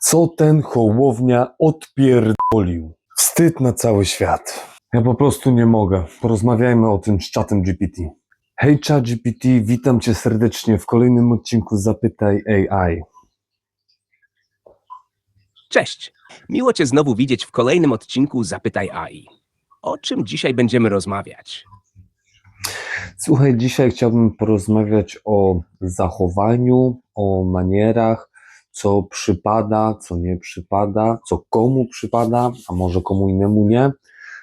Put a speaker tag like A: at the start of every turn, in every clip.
A: Co ten Hołownia odpierdolił? Wstyd na cały świat. Ja po prostu nie mogę. Porozmawiajmy o tym z czatem GPT. Hej chat GPT, witam cię serdecznie w kolejnym odcinku Zapytaj AI.
B: Cześć! Miło Cię znowu widzieć w kolejnym odcinku Zapytaj AI. O czym dzisiaj będziemy rozmawiać?
A: Słuchaj, dzisiaj chciałbym porozmawiać o zachowaniu, o manierach, co przypada, co nie przypada, co komu przypada, a może komu innemu nie.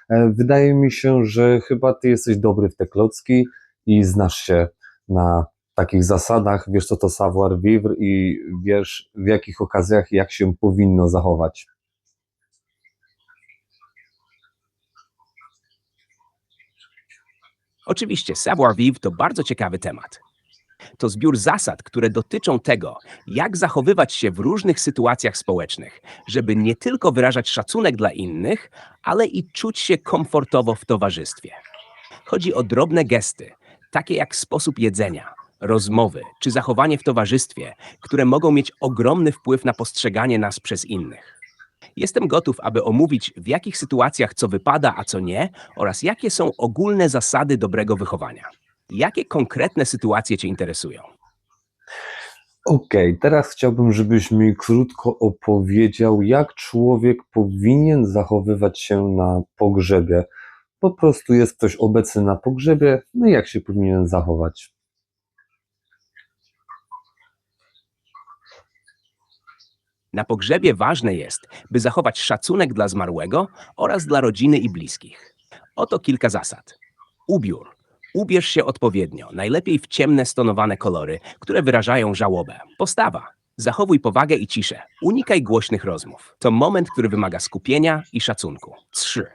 A: E, Wydaje mi się, że chyba ty jesteś dobry w te klocki i znasz się na takich zasadach, wiesz co to savoir vivre i wiesz w jakich okazjach jak się powinno zachować.
B: Oczywiście, savoir-vivre to bardzo ciekawy temat. To zbiór zasad, które dotyczą tego, jak zachowywać się w różnych sytuacjach społecznych, żeby nie tylko wyrażać szacunek dla innych, ale i czuć się komfortowo w towarzystwie. Chodzi o drobne gesty, takie jak sposób jedzenia, rozmowy czy zachowanie w towarzystwie, które mogą mieć ogromny wpływ na postrzeganie nas przez innych. Jestem gotów, aby omówić, w jakich sytuacjach co wypada, a co nie, oraz jakie są ogólne zasady dobrego wychowania. Jakie konkretne sytuacje Cię interesują?
A: Okej, teraz chciałbym, żebyś mi krótko opowiedział, jak człowiek powinien zachowywać się na pogrzebie. Po prostu jest ktoś obecny na pogrzebie, no i jak się powinien zachować.
B: Na pogrzebie ważne jest, by zachować szacunek dla zmarłego oraz dla rodziny i bliskich. Oto kilka zasad. Ubiór. Ubierz się odpowiednio, najlepiej w ciemne stonowane kolory, które wyrażają żałobę. Postawa. Zachowuj powagę i ciszę. Unikaj głośnych rozmów. To moment, który wymaga skupienia i szacunku. 3.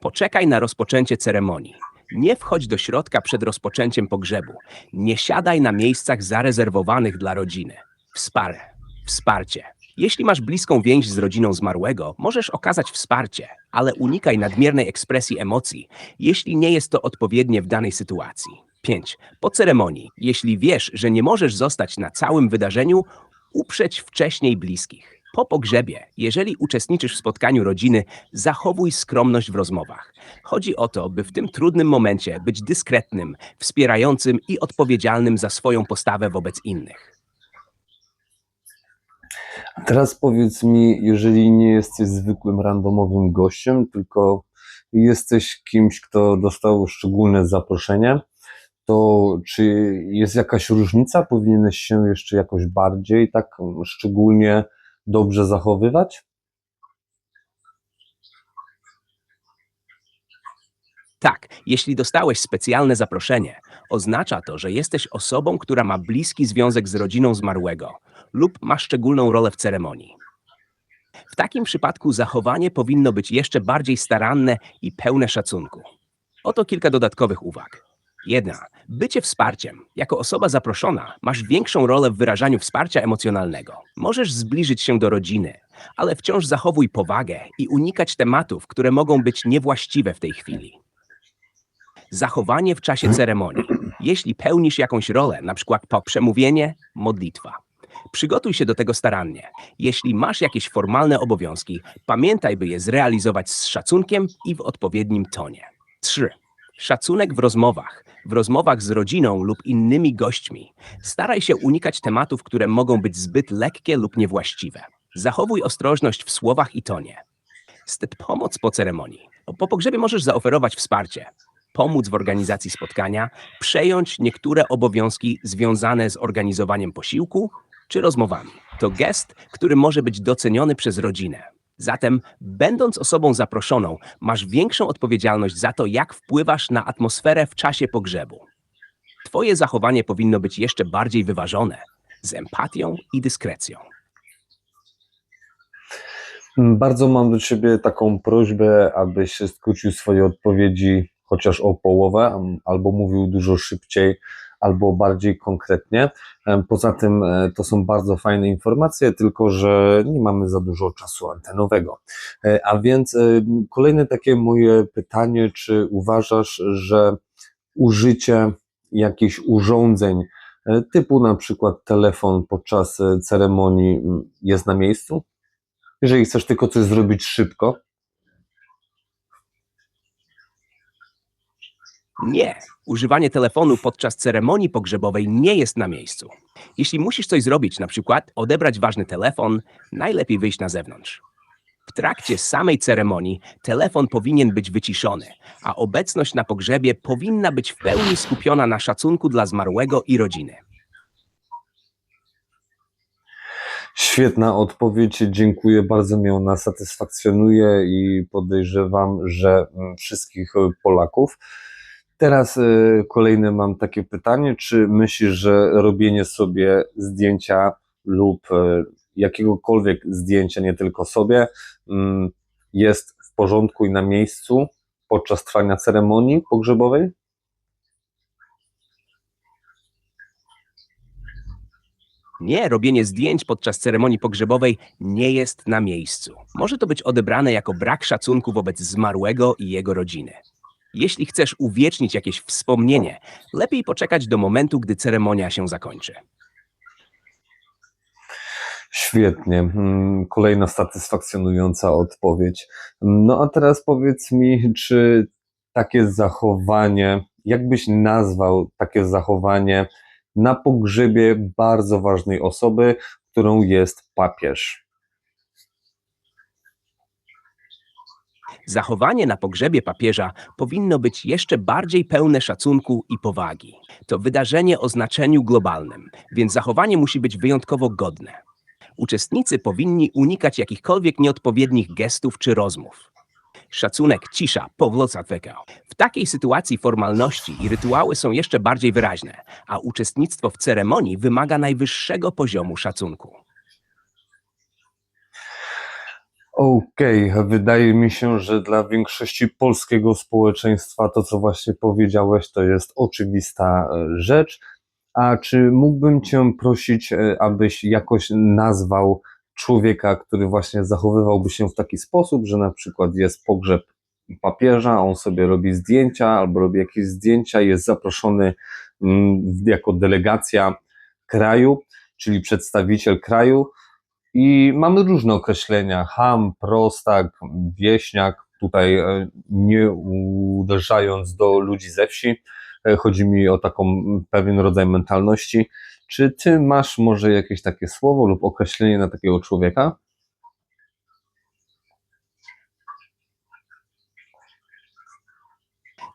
B: Poczekaj na rozpoczęcie ceremonii. Nie wchodź do środka przed rozpoczęciem pogrzebu. Nie siadaj na miejscach zarezerwowanych dla rodziny. Wsparę. Wsparcie. Jeśli masz bliską więź z rodziną zmarłego, możesz okazać wsparcie, ale unikaj nadmiernej ekspresji emocji, jeśli nie jest to odpowiednie w danej sytuacji. 5. Po ceremonii, jeśli wiesz, że nie możesz zostać na całym wydarzeniu, uprzeć wcześniej bliskich. Po pogrzebie, jeżeli uczestniczysz w spotkaniu rodziny, zachowuj skromność w rozmowach. Chodzi o to, by w tym trudnym momencie być dyskretnym, wspierającym i odpowiedzialnym za swoją postawę wobec innych.
A: Teraz powiedz mi, jeżeli nie jesteś zwykłym randomowym gościem, tylko jesteś kimś, kto dostał szczególne zaproszenie, to czy jest jakaś różnica? Powinieneś się jeszcze jakoś bardziej tak szczególnie dobrze zachowywać?
B: Tak, jeśli dostałeś specjalne zaproszenie, oznacza to, że jesteś osobą, która ma bliski związek z rodziną zmarłego lub ma szczególną rolę w ceremonii. W takim przypadku zachowanie powinno być jeszcze bardziej staranne i pełne szacunku. Oto kilka dodatkowych uwag. Jedna. Bycie wsparciem. Jako osoba zaproszona masz większą rolę w wyrażaniu wsparcia emocjonalnego. Możesz zbliżyć się do rodziny, ale wciąż zachowuj powagę i unikać tematów, które mogą być niewłaściwe w tej chwili. Zachowanie w czasie ceremonii. Jeśli pełnisz jakąś rolę, po przemówienie, modlitwa. Przygotuj się do tego starannie. Jeśli masz jakieś formalne obowiązki, pamiętaj, by je zrealizować z szacunkiem i w odpowiednim tonie. 3. Szacunek w rozmowach. W rozmowach z rodziną lub innymi gośćmi. Staraj się unikać tematów, które mogą być zbyt lekkie lub niewłaściwe. Zachowuj ostrożność w słowach i tonie. Stet pomoc po ceremonii. Po pogrzebie możesz zaoferować wsparcie, pomóc w organizacji spotkania, przejąć niektóre obowiązki związane z organizowaniem posiłku czy rozmowami. To gest, który może być doceniony przez rodzinę. Zatem, będąc osobą zaproszoną, masz większą odpowiedzialność za to, jak wpływasz na atmosferę w czasie pogrzebu. Twoje zachowanie powinno być jeszcze bardziej wyważone, z empatią i dyskrecją.
A: Bardzo mam do Ciebie taką prośbę, abyś skrócił swoje odpowiedzi chociaż o połowę, am- albo mówił dużo szybciej, albo bardziej konkretnie. Poza tym e, to są bardzo fajne informacje, tylko że nie mamy za dużo czasu antenowego. E, A więc e, kolejne takie moje pytanie, czy uważasz, że użycie jakichś urządzeń typu na przykład telefon podczas ceremonii m, jest na miejscu? Jeżeli chcesz tylko coś zrobić szybko,
B: Nie. Używanie telefonu podczas ceremonii pogrzebowej nie jest na miejscu. Jeśli musisz coś zrobić, na przykład odebrać ważny telefon, najlepiej wyjść na zewnątrz. W trakcie samej ceremonii telefon powinien być wyciszony, a obecność na pogrzebie powinna być w pełni skupiona na szacunku dla zmarłego i rodziny.
A: Świetna odpowiedź, dziękuję, bardzo mnie ona satysfakcjonuje i podejrzewam, że mm, wszystkich Polaków. Teraz e, kolejne mam takie pytanie, czy myślisz, że robienie sobie zdjęcia lub e, jakiegokolwiek zdjęcia, nie tylko sobie, mm, jest w porządku i na miejscu podczas trwania ceremonii pogrzebowej?
B: Nie, robienie zdjęć podczas ceremonii pogrzebowej nie jest na miejscu. Może to być odebrane jako brak szacunku wobec zmarłego i jego rodziny. Jeśli chcesz uwiecznić jakieś wspomnienie, lepiej poczekać do momentu, gdy ceremonia się zakończy.
A: Świetnie. Mm, Kolejna satysfakcjonująca odpowiedź. No a teraz powiedz mi, czy takie zachowanie, jakbyś nazwał takie zachowanie na pogrzebie bardzo ważnej osoby, którą jest papież?
B: Zachowanie na pogrzebie papieża powinno być jeszcze bardziej pełne szacunku i powagi. To wydarzenie o znaczeniu globalnym, więc zachowanie musi być wyjątkowo godne. Uczestnicy powinni unikać jakichkolwiek nieodpowiednich gestów czy rozmów. Szacunek, cisza, powlocatweka. W takiej sytuacji formalności i rytuały są jeszcze bardziej wyraźne, a uczestnictwo w ceremonii wymaga najwyższego poziomu szacunku.
A: Okej, wydaje mi się, że dla większości polskiego społeczeństwa to, co właśnie powiedziałeś, to jest oczywista e, rzecz. A czy mógłbym Cię prosić, e, abyś jakoś nazwał człowieka, który właśnie zachowywałby się w taki sposób, że na przykład jest pogrzeb papieża, on sobie robi zdjęcia albo robi jakieś zdjęcia, jest zaproszony mm, jako delegacja kraju, czyli przedstawiciel kraju, i mamy różne określenia: ham, prostak, wieśniak. Tutaj e, nie uderzając do ludzi ze wsi, e, chodzi mi o taką pewien rodzaj mentalności. Czy ty masz może jakieś takie słowo lub określenie na takiego człowieka?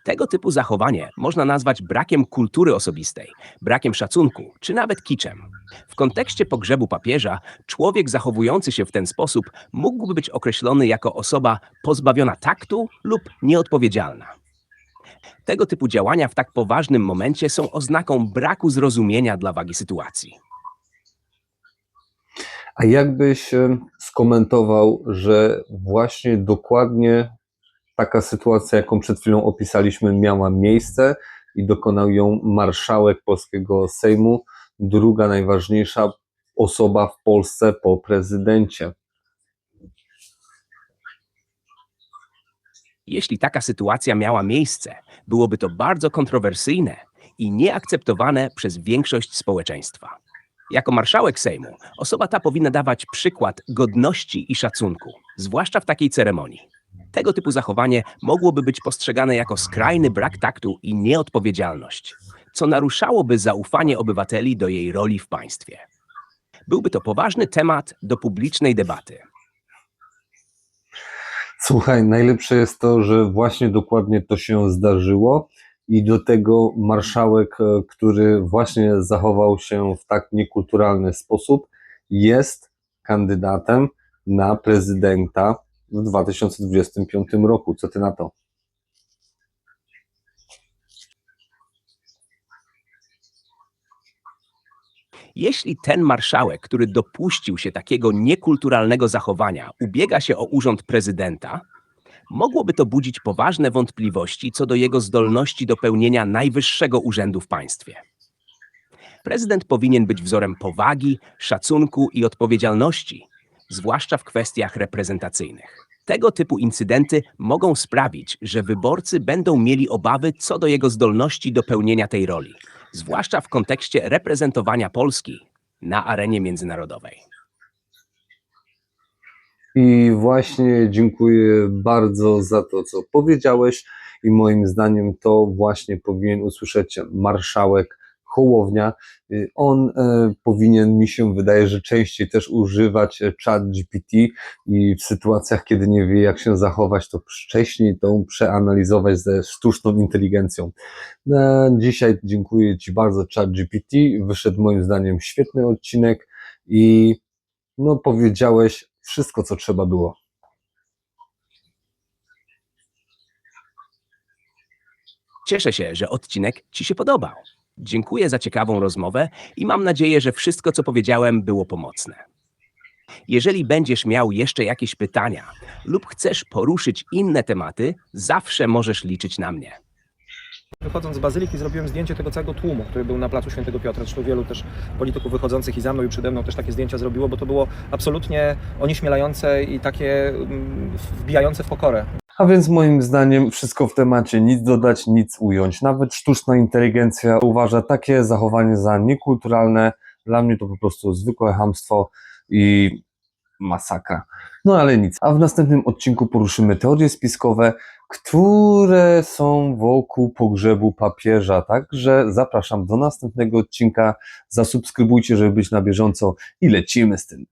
B: Tego typu zachowanie można nazwać brakiem kultury osobistej, brakiem szacunku, czy nawet kiczem. W kontekście pogrzebu papieża, człowiek zachowujący się w ten sposób mógłby być określony jako osoba pozbawiona taktu lub nieodpowiedzialna. Tego typu działania w tak poważnym momencie są oznaką braku zrozumienia dla wagi sytuacji.
A: A jakbyś skomentował, że właśnie dokładnie taka sytuacja, jaką przed chwilą opisaliśmy, miała miejsce i dokonał ją marszałek polskiego Sejmu, druga najważniejsza osoba w Polsce po prezydencie.
B: Jeśli taka sytuacja miała miejsce, byłoby to bardzo kontrowersyjne i nieakceptowane przez większość społeczeństwa. Jako marszałek Sejmu, osoba ta powinna dawać przykład godności i szacunku, zwłaszcza w takiej ceremonii. Tego typu zachowanie mogłoby być postrzegane jako skrajny brak taktu i nieodpowiedzialność, co naruszałoby zaufanie obywateli do jej roli w państwie. Byłby to poważny temat do publicznej debaty.
A: Słuchaj, najlepsze jest to, że właśnie dokładnie to się zdarzyło i do tego marszałek, e, który właśnie zachował się w tak niekulturalny sposób, jest kandydatem na prezydenta w 2025 roku. Co ty na to?
B: Jeśli ten marszałek, który dopuścił się takiego niekulturalnego zachowania, ubiega się o urząd prezydenta, mogłoby to budzić poważne wątpliwości co do jego zdolności do pełnienia najwyższego urzędu w państwie. Prezydent powinien być wzorem powagi, szacunku i odpowiedzialności, zwłaszcza w kwestiach reprezentacyjnych. Tego typu incydenty mogą sprawić, że wyborcy będą mieli obawy co do jego zdolności do pełnienia tej roli, zwłaszcza w kontekście reprezentowania Polski na arenie międzynarodowej.
A: I właśnie dziękuję bardzo za to, co powiedziałeś. I moim zdaniem to właśnie powinien usłyszeć marszałek Hołownia. Y, On e, powinien, mi się wydaje, że częściej też używać e, chat GPT i w sytuacjach, kiedy nie wie, jak się zachować, to wcześniej to przeanalizować ze sztuczną inteligencją. Na dzisiaj dziękuję Ci bardzo, chat GPT. Wyszedł moim zdaniem świetny odcinek i no powiedziałeś wszystko, co trzeba było.
B: Cieszę się, że odcinek Ci się podobał. Dziękuję za ciekawą rozmowę i mam nadzieję, że wszystko, co powiedziałem, było pomocne. Jeżeli będziesz miał jeszcze jakieś pytania lub chcesz poruszyć inne tematy, zawsze możesz liczyć na mnie.
C: Wychodząc z bazyliki zrobiłem zdjęcie tego całego tłumu, który był na placu Świętego Piotra. Zresztą wielu też polityków wychodzących i za mną i przede mną też takie zdjęcia zrobiło, bo to było absolutnie onieśmielające i takie mm, wbijające w pokorę.
A: A więc moim zdaniem wszystko w temacie, nic dodać, nic ująć. Nawet sztuczna inteligencja uważa takie zachowanie za niekulturalne. Dla mnie to po prostu zwykłe hamstwo i masakra. No ale nic. A w następnym odcinku poruszymy teorie spiskowe, które są wokół pogrzebu papieża. Także zapraszam do następnego odcinka. Zasubskrybujcie, żeby być na bieżąco i lecimy z tym.